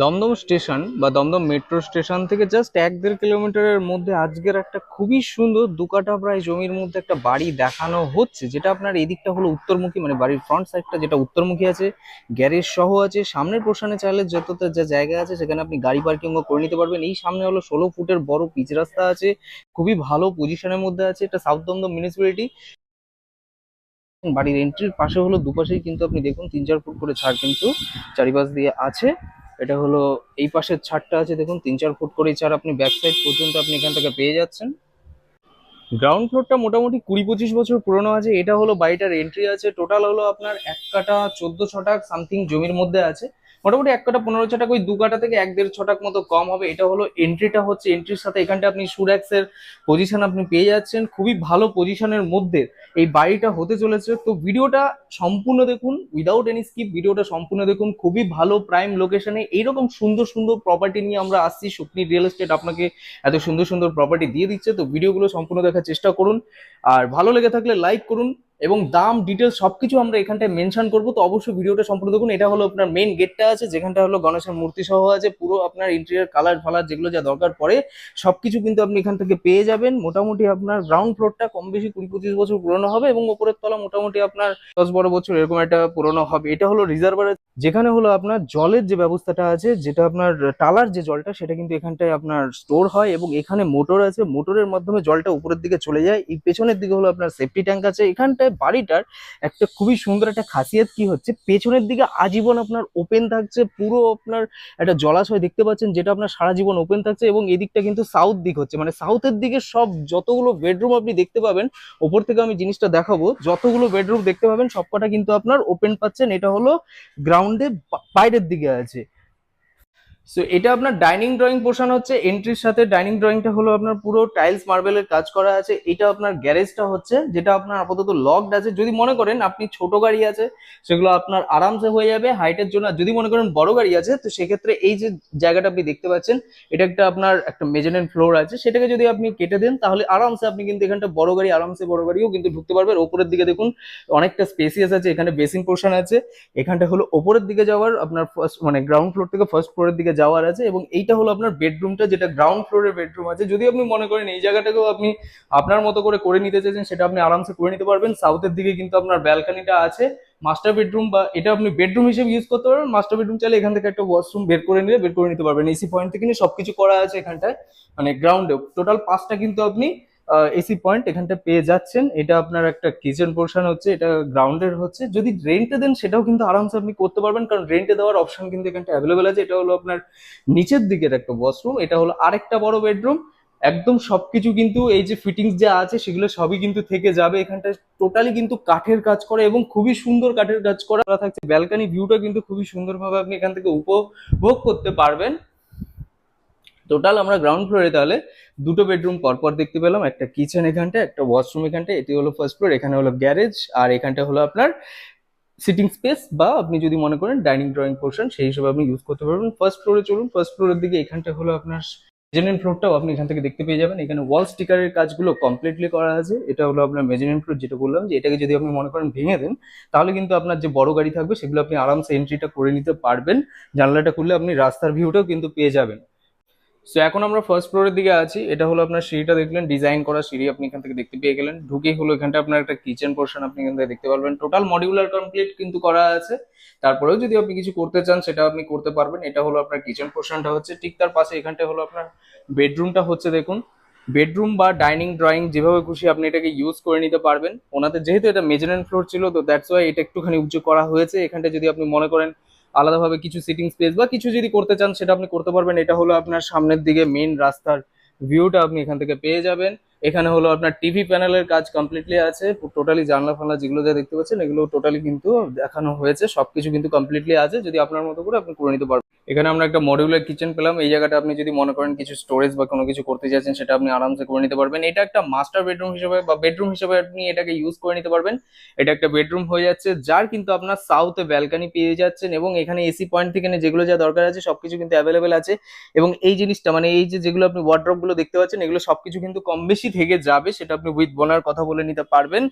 Dumdum station বা Dum Dum metro station থেকে just এক দেড় কিলোমিটারের মধ্যে আজকের একটা খুবই সুন্দর দু কাঠা প্রায় জমির মধ্যে একটা বাড়ি দেখানো হচ্ছে, যেটা আপনার এদিকটা হলো উত্তরমুখী মানে বাড়ির ফ্রন্ট সাইডটা যেটা উত্তরমুখী আছে গ্যারেজ সহ আছে, সামনের পোর্শনে চাইলে যত যা জায়গা আছে সেখানে আপনি গাড়ি পার্কিংও করে নিতে পারবেন। এই সামনে হলো ষোলো ফুটের বড় পিচ রাস্তা আছে, খুবই ভালো পজিশনের মধ্যে আছে, এটা সাউথ দমদম মিউনিসিপ্যালিটি বাড়ির এন্ট্রির পাশে হলো দুপাশেই কিন্তু আপনি দেখুন তিন চার ফুট করে ছাড় কিন্তু চারিপাশ দিয়ে আছে। এটা হলো এই পাশের ছাদটা আছে, দেখুন, তিন চার ফুট করে ছাড় আপনি ব্যাক সাইড পর্যন্ত আপনি এখান থেকে পেয়ে যাচ্ছেন। গ্রাউন্ড ফ্লোরটা মোটামুটি কুড়ি পঁচিশ বছর পুরনো আছে। এটা হলো বাড়িটার এন্ট্রি আছে। টোটাল হলো আপনার এক কাটা চোদ্দ ছটা সামথিং জমির মধ্যে আছে। মোটামুটি এক কাটা পনেরো ছটাক ওই দু কাটা থেকে এক দেড় ছটাক মতো কম হবে। এটা হলো এন্ট্রিটা হচ্ছে এন্ট্রির সাথে। এখানটা আপনি সুরাক্সের পজিশন আপনি পেয়ে যাচ্ছেন। খুবই ভালো পজিশনের মধ্যে এই বাড়িটা হতে চলেছে। তো ভিডিওটা সম্পূর্ণ দেখুন উইদাউট এনি স্কিপ ভিডিওটা সম্পূর্ণ দেখুন। খুবই ভালো প্রাইম লোকেশনে এইরকম সুন্দর সুন্দর প্রপার্টি নিয়ে আমরা আসছি। সুপ্নি রিয়েল এস্টেট আপনাকে এত সুন্দর সুন্দর প্রপার্টি দিয়ে দিচ্ছে। তো ভিডিওগুলো সম্পূর্ণ দেখার চেষ্টা করুন। আর ভালো লেগে থাকলে লাইক করুন। এবং দাম ডিটেলস সবকিছু আমরা এখানটায় মেনশন করব। তো অবশ্যই ভিডিওটা সম্পূর্ণ দেখুন। এটা হলো আপনার মেইন গেটটা আছে, যেখানটা হলো গণেশের মূর্তি সহ আছে। পুরো আপনার ইন্টেরিয়ার কালার ফালার যেগুলো যা দরকার পড়ে, সবকিছু কিন্তু আপনি এখান থেকে পেয়ে যাবেন। মোটামুটি আপনার গ্রাউন্ড ফ্লোরটা কম বেশি কুড়ি পঁচিশ বছর পুরনো হবে এবং উপরের তলা মোটামুটি আপনার দশ বারো বছর এরকম একটা পুরনো হবে। এটা হলো রিজার্ভার যেখানে হলো আপনার জলের যে ব্যবস্থাটা আছে, যেটা আপনার টালার যে জলটা, সেটা কিন্তু এখানটায় আপনার স্টোর হয় এবং এখানে মোটর আছে। মোটরের মাধ্যমে জলটা উপরের দিকে চলে যায়। এই পেছনের দিকে হলো আপনার সেফটি ট্যাঙ্ক আছে। এখানটায় বাড়িটার একটা খুবই সুন্দর একটা খাসিয়াত কি হচ্ছে, পেছনের দিকে আজীবন আপনার ওপেন থাকছে, পুরো আপনার একটা জলাশয় দেখতে পাচ্ছেন, যেটা আপনার সারা জীবন ওপেন থাকছে এবং এদিকটা কিন্তু সাউথ দিক হচ্ছে। মানে সাউথের দিকে সব যতগুলো বেডরুম আপনি দেখতে পাবেন, ওপর থেকে আমি জিনিসটা দেখাবো, যতগুলো বেডরুম দেখতে পাবেন, সবকটা কিন্তু আপনার ওপেন পাচ্ছেন। এটা হলো গ্রাউন্ডে বাইরের দিকে আছে। সো এটা আপনার ডাইনিং ড্রয়িং পোর্শন হচ্ছে এন্ট্রির সাথে ডাইনিং ড্রয়িংটা হলো আপনার পুরো টাইলস মার্বেলের কাজ করা আছে। এটা আপনার গ্যারেজটা হচ্ছে, যেটা আপনার আপাতত লকড আছে। যদি মনে করেন আপনি ছোট গাড়ি আছে, সেগুলো আপনার আরামসে হয়ে যাবে হাইটের জন্য। যদি মনে করেন বড় গাড়ি আছে, তো সেক্ষেত্রে এই যে জায়গাটা আপনি দেখতে পাচ্ছেন, এটা একটা আপনার একটা মেজারেন ফ্লোর আছে। সেটাকে যদি আপনি কেটে দেন, তাহলে আরামসে আপনি কিন্তু এখানটা বড় গাড়ি, আরামসে বড় গাড়িও কিন্তু ঢুকতে পারবেন। ওপরের দিকে দেখুন, অনেকটা স্পেসিয়াস আছে। এখানে বেসিন পোর্শন আছে। এখানটা হলো ওপরের দিকে যাওয়ার আপনার ফার্স্ট মানে গ্রাউন্ড ফ্লোর থেকে ফার্স্ট ফ্লোরের দিকে যাওয়ার আছে এবং এইটা হলো আপনার বেডরুমটা যেটা গ্রাউন্ড ফ্লোরের বেডরুম আছে। যদি আপনি মনে করেন এই জায়গাটাকেও আপনি আপনার মতো করে করে নিতে চাইছেন, সেটা আপনি আরামসে করে নিতে পারবেন। সাউথের দিকে কিন্তু আপনার ব্যালকানিটা আছে মাস্টার বেডরুম বা এটা আপনি বেডরুম হিসেবে ইউজ করতে পারবেন। মাস্টার বেডরুম চাইলে এখান থেকে একটা ওয়াশরুম বের করে নিলে বের করে নিতে পারবেন। এসি পয়েন্ট থেকে সবকিছু করা আছে এখানটায় মানে গ্রাউন্ডে টোটাল পাঁচটা কিন্তু আপনি এসি পয়েন্ট এখানটা পেয়ে যাচ্ছেন। এটা আপনার একটা কিচেন পোর্শন হচ্ছে, এটা গ্রাউন্ডের হচ্ছে। যদি রেন্টে দেন, সেটাও কিন্তু আরামসে আপনি করতে পারবেন, কারণ রেন্টে দেওয়ার অপশন কিন্তু এখানটা অ্যাভেলেবেল আছে। এটা হলো আপনার নিচের দিকের একটা ওয়াশরুম এটা হলো আরেকটা বড় বেডরুম একদম সবকিছু কিন্তু এই যে ফিটিংস যা আছে, সেগুলো সবই কিন্তু থেকে যাবে। এখানটা টোটালি কিন্তু কাঠের কাজ করে এবং খুবই সুন্দর কাঠের কাজ করা থাকছে। ব্যালকানি ভিউটা কিন্তু খুবই সুন্দরভাবে আপনি এখান থেকে উপভোগ করতে পারবেন। টোটাল আমরা গ্রাউন্ড ফ্লোরে তাহলে দুটো বেডরুম পরপর দেখতে পেলাম, একটা কিচেন এখানটা একটা ওয়াশরুম এখানটা এটি হলো ফার্স্ট ফ্লোর এখানে হলো গ্যারেজ আর এখানটা হলো আপনার সিটিং স্পেস বা আপনি যদি মনে করেন ডাইনিং ড্রয়িং পোর্শন সেই হিসেবে আপনি ইউজ করতে পারবেন। ফার্স্ট ফ্লোরে চলুন ফার্স্ট ফ্লোরের দিকে এখানটা হলো আপনার মেজারিন ফ্লোরটাও আপনি এখান থেকে দেখতে পেয়ে যাবেন। এখানে ওয়াল স্টিকারের কাজগুলো কমপ্লিটলি করা আছে। এটা হলো আপনার মেজারিন ফ্লোর যেটা বললাম যে এটাকে যদি আপনি মনে করেন ভেঙে দেন, তাহলে কিন্তু আপনার যে বড় গাড়ি থাকবে, সেগুলো আপনি আরামসে এন্ট্রিটা করে নিতে পারবেন। জানলাটা খুললে আপনি রাস্তার ভিউটাও কিন্তু পেয়ে যাবেন। সো এখন আমরা ফার্স্ট ফ্লোরের দিকে আছি। এটা হলো আপনার সিঁড়িটা দেখলেন। ডিজাইন করা সিঁড়ি আপনি এখান থেকে দেখতে পেয়ে গেলেন। ঢুকেই হলো এখানটা আপনার একটা কিচেন পোর্শন আপনি এখান থেকে দেখতে পারবেন। টোটাল মডিউলার কমপ্লিট কিন্তু করা আছে। তারপরেও যদি আপনি কিছু করতে চান, সেটা আপনি করতে পারবেন। এটা হলো আপনার কিচেন পোর্শনটা হচ্ছে। ঠিক তার পাশে এখানটা হলো আপনার বেডরুমটা হচ্ছে দেখুন। বেডরুম বা ডাইনিং ড্রয়িং যেভাবে খুশি আপনি এটাকে ইউজ করে নিতে পারবেন। ওনাদের যেহেতু এটা মেজারেন্ট ফ্লোর ছিল, তো দ্যাটস ওয়াই এটা একটুখানি উঁচু করা হয়েছে। এখানটা যদি আপনি মনে করেন আলাদাভাবে কিছু সিটিং স্পেস বা কিছু যদি করতে চান, সেটা আপনি করতে পারবেন। এটা হলো আপনার সামনের দিকে মেন রাস্তার ভিউটা আপনি এখান থেকে পেয়ে যাবেন। এখানে হলো আপনার টিভি প্যানেলের কাজ কমপ্লিটলি আছে টোটালি জানলা ফানলা যেগুলো যা দেখতে পাচ্ছেন, এগুলো টোটালি কিন্তু দেখানো হয়েছে, সবকিছু কিন্তু কমপ্লিটলি আছে, যদি আপনার মতো করে আপনি করে নিতে পারবেন। এখানে আমরা একটা মডিউলার কিচেন পেলাম, এই জায়গাটা আপনি যদি মনে করেন কিছু স্টোরেজ বা কোনো কিছু করতে চাইছেন, সেটা আপনি আরামসে করে নিতে পারবেন। এটা একটা মাস্টার বেডরুম হিসেবে বা বেডরুম হিসেবে আপনি এটাকে ইউজ করে নিতে পারবেন। এটা একটা বেডরুম হয়ে যাচ্ছে, যার কিন্তু আপনার সাউথে ব্যালকানি পেয়ে যাচ্ছেন এবং এখানে এসি পয়েন্ট থেকে যেগুলো যা দরকার আছে, সবকিছু কিন্তু অ্যাভেলেবেল আছে। এবং এই জিনিসটা মানে এই যে যেগুলো আপনি ওয়ার্ড্রপগুলো দেখতে পাচ্ছেন, এগুলো সবকিছু কিন্তু কম বেশি বেশি থেকে যাবে, সেটা আপনি উইথ বোনার কথা বলে নিতে পারবেন।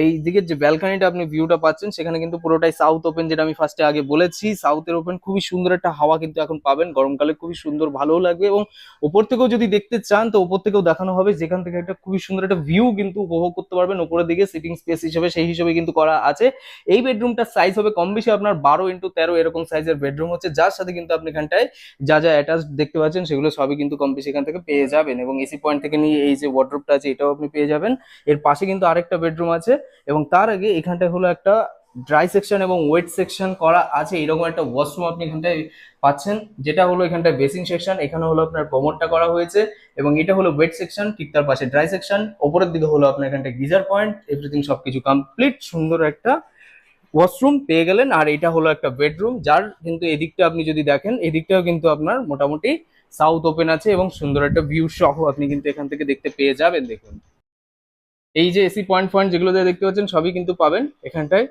এই দিকের যে ব্যালকানিটা আপনি ভিউটা পাচ্ছেন, সেখানে কিন্তু পুরোটাই সাউথ ওপেন যেটা আমি ফার্স্টে আগে বলেছি। সাউথের ওপেন খুবই সুন্দর একটা হাওয়া কিন্তু এখন পাবেন। গরমকালে খুবই সুন্দর, ভালোও লাগবে এবং ওপর থেকেও যদি দেখতে চান, তো ওপর থেকেও দেখানো হবে। যেখান থেকে একটা খুবই সুন্দর একটা ভিউ কিন্তু উপভোগ করতে পারবেন। উপরের দিকে সিটিং স্পেস হিসেবে, সেই হিসেবে কিন্তু করা আছে। এই বেডরুমটার সাইজ হবে কম বেশি আপনার বারো ইন্টু তেরো এরকম সাইজের বেডরুম হচ্ছে। যার সাথে কিন্তু আপনি এখানটায় যা যা অ্যাটাচ দেখতে পাচ্ছেন, সেগুলো সবই কিন্তু কম বেশি এখান থেকে পেয়ে যাবেন। এবং এসি পয়েন্ট থেকে নিয়ে এই যে ওয়ার্ড্রোপটা আছে, এটাও আপনি পেয়ে যাবেন। এর পাশে কিন্তু আরেকটা বেডরুম আছে এবং তার আগে এখানটায় হলো একটা ড্রাই সেকশন এবং ওয়েট সেকশন করা আছে, এরকম একটা ওয়াশরুম আপনি এখানটায় পাচ্ছেন, যেটা হলো এখানটায় বেসিং সেকশন, এখানে হলো আপনার কমোডটা করা হয়েছে এবং এটা হলো ওয়েট সেকশন, ঠিক তার পাশে ড্রাই সেকশন, ওপরের দিকে হলো আপনার এখানটায় গিজার পয়েন্ট এভরিথিং সবকিছু কমপ্লিট সুন্দর একটা ওয়াশরুম পেয়ে গেলেন। আর এটা হলো একটা বেডরুম, যার কিন্তু এদিকটা আপনি যদি দেখেন, এদিকটাও কিন্তু আপনার মোটামুটি সাউথ ওপেন আছে এবং সুন্দর একটা ভিউ সহ আপনি কিন্তু এখান থেকে দেখতে পেয়ে যাবেন, দেখুন। এই যে এসি পয়েন্ট পয়েন্ট যেগুলো দেখতে পাচ্ছেন, সবই কিন্তু পাবেন এখানটায়।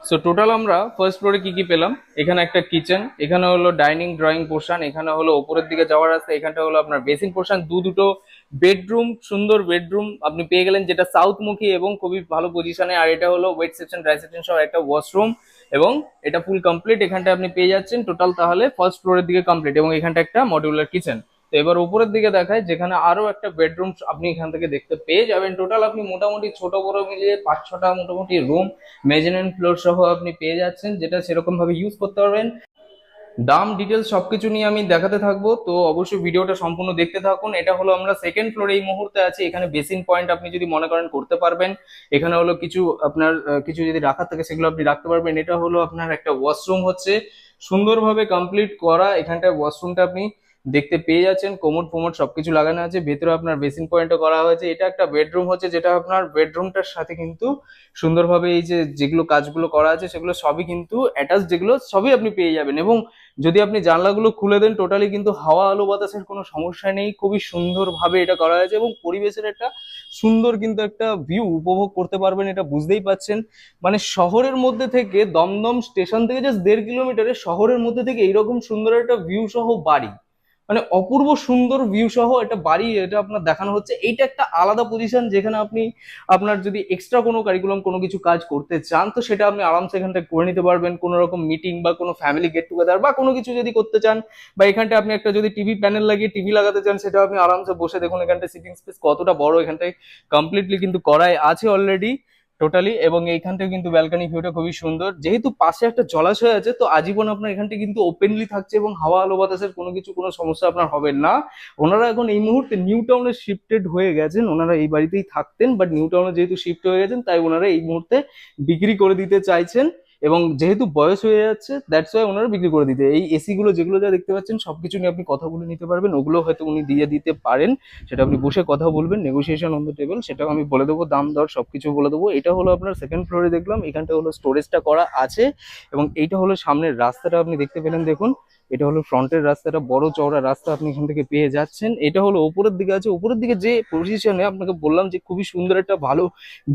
সো টোটাল আমরা ফার্স্ট ফ্লোরে কি কি পেলাম? এখানে একটা কিচেন এখানে হলো ডাইনিং ড্রয়িং পোর্শন এখানে হলো ওপরের দিকে যাওয়ার রাস্তা, এখানটা হলো আপনার বেসিন পোর্শন দু দুটো বেডরুম সুন্দর বেডরুম আপনি পেয়ে গেলেন যেটা সাউথমুখী এবং খুবই ভালো পজিশনে আর এটা হলো ওয়েট সেকশন ড্রাই সেকশন সহ একটা ওয়াশরুম এবং এটা ফুল কমপ্লিট এখানটা আপনি পেয়ে যাচ্ছেন টোটাল তাহলে ফার্স্ট ফ্লোরের দিকে কমপ্লিট এবং এখানটা একটা মডিউলার কিচেন তো এবার উপরের দিকে দেখায়, যেখানে আরও একটা বেডরুম আপনি এখান থেকে দেখতে পেয়ে যাবেন। টোটাল আপনি মোটামুটি ছোট বড় মিলিয়ে পাঁচ ছটা মোটামুটি রুম মেজেন ফ্লোর সহ আপনি পেয়ে যাচ্ছেন, যেটা সেরকম ভাবে ইউজ করতে পারবেন। দাম ডিটেলস সবকিছু নিয়ে আমি দেখাতে থাকব। তো অবশ্যই ভিডিওটা সম্পূর্ণ দেখতে থাকুন। এটা হলো আমরা সেকেন্ড ফ্লোরে এই মুহূর্তে আছি। এখানে বেসিন পয়েন্ট আপনি যদি মনে করেন করতে পারবেন। এখানে হলো কিছু আপনার কিছু যদি রাখার থাকে সেগুলো আপনি রাখতে পারবেন। এটা হলো আপনার একটা ওয়াশরুম হচ্ছে। সুন্দরভাবে কমপ্লিট করা এখানটায় ওয়াশরুমটা আপনি দেখতে পেয়ে যাচ্ছেন কোমোড ফোমোড সবকিছু লাগানো আছে, ভেতরে আপনার বেসিন পয়েন্টও করা হয়েছে। এটা একটা বেডরুম হচ্ছে, যেটা আপনার বেডরুমটার সাথে কিন্তু সুন্দরভাবে এই যে যেগুলো কাজগুলো করা আছে, সেগুলো সবই কিন্তু অ্যাটাচ যেগুলো সবই আপনি পেয়ে যাবেন। এবং যদি আপনি জানলাগুলো খুলে দেন টোটালি কিন্তু হাওয়া আলো বাতাসের কোনো সমস্যা নেই, খুবই সুন্দরভাবে এটা করা হয়েছে এবং পরিবেশের একটা সুন্দর কিন্তু একটা ভিউ উপভোগ করতে পারবেন, এটা বুঝতেই পাচ্ছেন। মানে শহরের মধ্যে থেকে দমদম স্টেশন থেকে জাস্ট দেড় কিলোমিটারে শহরের মধ্যে থেকে এইরকম সুন্দর একটা ভিউ সহ বাড়ি। মানে অপূর্ব সুন্দর ভিউ সহ একটা বাড়ি, এটা আপনার দেখানো হচ্ছে। এইটা একটা আলাদা পজিশন যেখানে আপনি, আপনার যদি এক্সট্রা কোনো কারিকুলাম কোনো কিছু কাজ করতে চান, তো সেটা আপনি আরামসে এখানটায় করে নিতে পারবেন। কোনো রকম মিটিং বা কোনো ফ্যামিলি গেট টুগেদার বা কোনো কিছু যদি করতে চান, বা এখানটা আপনি একটা যদি টিভি প্যানেল লাগিয়ে টিভি লাগাতে চান সেটা আপনি আরামসে বসে দেখুন এখানটায় সিটিং স্পেস কতটা বড়। এখানটায় কমপ্লিটলি কিন্তু করাই আছে অলরেডি টোটালি এবং এইখান থেকে কিন্তু ব্যালকানি ভিউটা খুবই সুন্দর। যেহেতু পাশে একটা জলাশয় আছে, তো আজীবন আপনার এখানটি কিন্তু ওপেনলি থাকছে এবং হাওয়া আলো বাতাসের কোনো কিছু, কোনো সমস্যা আপনার হবে না। ওনারা এখন এই মুহূর্তে নিউ টাউনে শিফটেড হয়ে গেছেন। ওনারা এই বাড়িতেই থাকতেন বাট নিউ টাউনে যেহেতু শিফট হয়ে গেছেন, তাই ওনারা এই মুহূর্তে বিক্রি করে দিতে চাইছেন। এবং যেহেতু বয়স হয়ে যাচ্ছে দ্যাটস ওয়াই ওনারা বিক্রি করে দিতে। এই এসি গুলো যেগুলো যা দেখতে পাচ্ছেন, সবকিছু নিয়ে আপনি কথা বলে নিতে পারবেন। ওগুলো হয়তো উনি দিয়ে দিতে পারেন, সেটা আপনি বসে কথা বলবেন নেগোসিয়েশন অন দ্য টেবিল সেটাও আমি বলে দেবো, দাম, দর সব কিছু বলে দেবো। এটা হলো আপনার সেকেন্ড ফ্লোরে দেখলাম, এখানটা হলো স্টোরেজটা করা আছে, এবং এইটা হলো সামনের রাস্তাটা আপনি দেখতে পেলেন, দেখুন। এটা হলো ফ্রন্টের রাস্তাটা, বড় চওড়া রাস্তা আপনি এখান থেকে পেয়ে যাচ্ছেন। এটা হলো উপরের দিকে আছে। উপরের দিকে যে পজিশনে আপনাকে বললাম যে খুবই সুন্দর একটা ভালো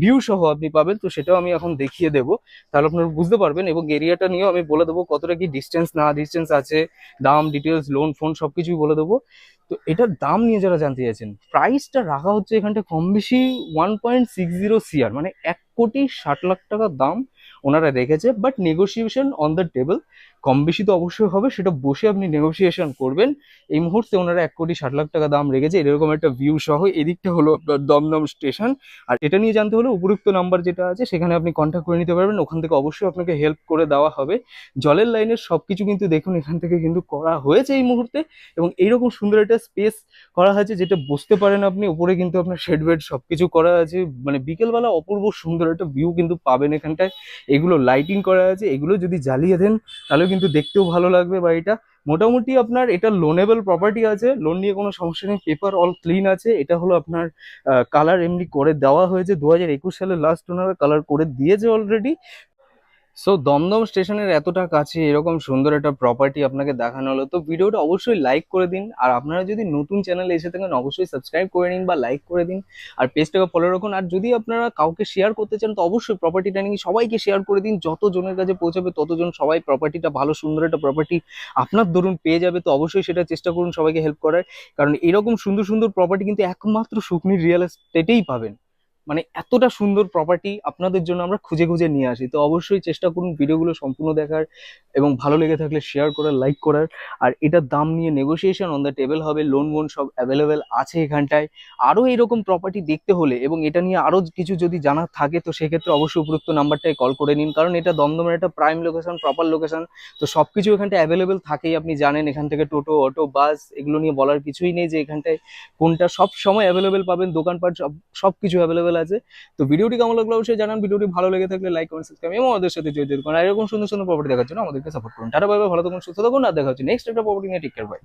ভিউ সহ আপনি পাবেন, তো সেটাও আমি এখন দেখিয়ে দেবো। তাহলে আপনারা বুঝতে পারবেন এবং এরিয়াটা নিয়েও আমি বলে দেবো কতটা কি ডিস্টেন্স না ডিস্টেন্স আছে, দাম ডিটেলস লোন ফোন সবকিছুই বলে দেবো। তো এটার দাম নিয়ে যারা জানতে চাইছেন প্রাইসটা রাখা হচ্ছে এখানটা কম বেশি one point six zero CR মানে এক কোটি ষাট লাখ টাকা দাম ওনারা রেখেছে but negotiation on the table কম বেশি তো অবশ্যই হবে, সেটা বসে আপনি নেগোসিয়েশন করবেন। এই মুহূর্তে ওনারা এক কোটি ষাট লাখ টাকা দাম রেখেছে এরকম একটা ভিউ সহ এদিকটা হলো আপনার দমদম স্টেশন আর এটা নিয়ে জানতে হলে উপরুক্ত নাম্বার যেটা আছে, সেখানে আপনি কন্ট্যাক্ট করে নিতে পারবেন। ওখান থেকে অবশ্যই আপনাকে হেল্প করে দেওয়া হবে। জলের লাইনের সবকিছু কিন্তু দেখুন, এখান থেকে কিন্তু করা হয়েছে এই মুহূর্তে। এবং এইরকম সুন্দর একটা স্পেস করা হয়েছে, যেটা বসতে পারেন আপনি। উপরে কিন্তু আপনার শেড বেড সবকিছু করা আছে। মানে বিকেলবেলা অপূর্ব সুন্দর একটা ভিউ কিন্তু পাবেন এখানটায়। এগুলো লাইটিং করা আছে। এগুলো যদি জ্বালিয়ে দেন, তাহলে কিন্তু দেখতেও ভালো লাগবে বাড়িটা। মোটামুটি আপনার এটা লোনেবল প্রপার্টি আছে লোন নিয়ে কোনো সমস্যা নেই পেপার অল ক্লিন আছে। এটা হলো আপনার কালার এমনি করে দেওয়া হয়েছে। দু হাজার একুশ সালে লাস্ট ওনারা কালার করে দিয়েছে অলরেডি সো দমদম স্টেশনের এতটা কাছে এরকম সুন্দর একটা প্রপার্টি আপনাকে দেখানো হলো, তো ভিডিওটা অবশ্যই লাইক করে দিন। আর আপনারা যদি নতুন চ্যানেলে এসে থাকেন, অবশ্যই সাবস্ক্রাইব করে নিন বা লাইক করে দিন। আর পেজটাকে ফলো রাখুন। আর যদি আপনারা কাউকে শেয়ার করতে চান, তো অবশ্যই প্রপার্টিটা নিয়ে সবাইকে শেয়ার করে দিন। যতজনের কাছে পৌঁছাবে, ততজন সবাই প্রপার্টিটা ভালো সুন্দর একটা প্রপার্টি আপনার ধরুন পেয়ে যাবে। তো অবশ্যই সেটা চেষ্টা করুন সবাইকে হেল্প করার। কারণ এরকম সুন্দর সুন্দর প্রপার্টি কিন্তু একমাত্র সুকনির রিয়েল এস্টেটেই পাবেন। মানে এতটা সুন্দর প্রপার্টি আপনাদের জন্য আমরা খুঁজে খুঁজে নিয়ে আসি। তো অবশ্যই চেষ্টা করুন ভিডিওগুলো সম্পূর্ণ দেখার এবং ভালো লেগে থাকলে শেয়ার করার লাইক করার। আর এটার দাম নিয়ে নেগোসিয়েশন অন দ্য টেবিল হবে লোন মোন সব অ্যাভেলেবেল আছে এখানটায়। আরও এরকম প্রপার্টি দেখতে হলে এবং এটা নিয়ে আরও কিছু যদি জানার থাকে, তো সেক্ষেত্রে অবশ্যই উপরোক্ত নাম্বারটায় কল করে নিন। কারণ এটা দমদমের একটা প্রাইম লোকেশন প্রপার লোকেশন তো সব কিছু এখানটায় অ্যাভেলেবেল থাকেই, আপনি জানেন এখান থেকে টোটো, অটো বাস এগুলো নিয়ে বলার কিছুই নেই যে এখানটায় কোনটা সব সময় অ্যাভেলেবেল পাবেন, দোকানপাট সব সব কিছু অ্যাভেলেবেল আছে। তো ভিডিওটি কেমন লাগল অবশ্যই জানান। ভিডিওটি ভালো লেগে থাকলে লাইক কমেন্ট সাবস্ক্রাইব এবং আমাদের সাথে জয় করুন। আর এরকম সুন্দর সুন্দর প্রপার্টি দেখার জন্য আমাদেরকে সাপোর্ট করুন। টাটা ভাই ভালো থাকুন, সুস্থ থাকুন। আর দেখা হচ্ছে নেক্সট একটা প্রপার্টি নিয়ে। Take by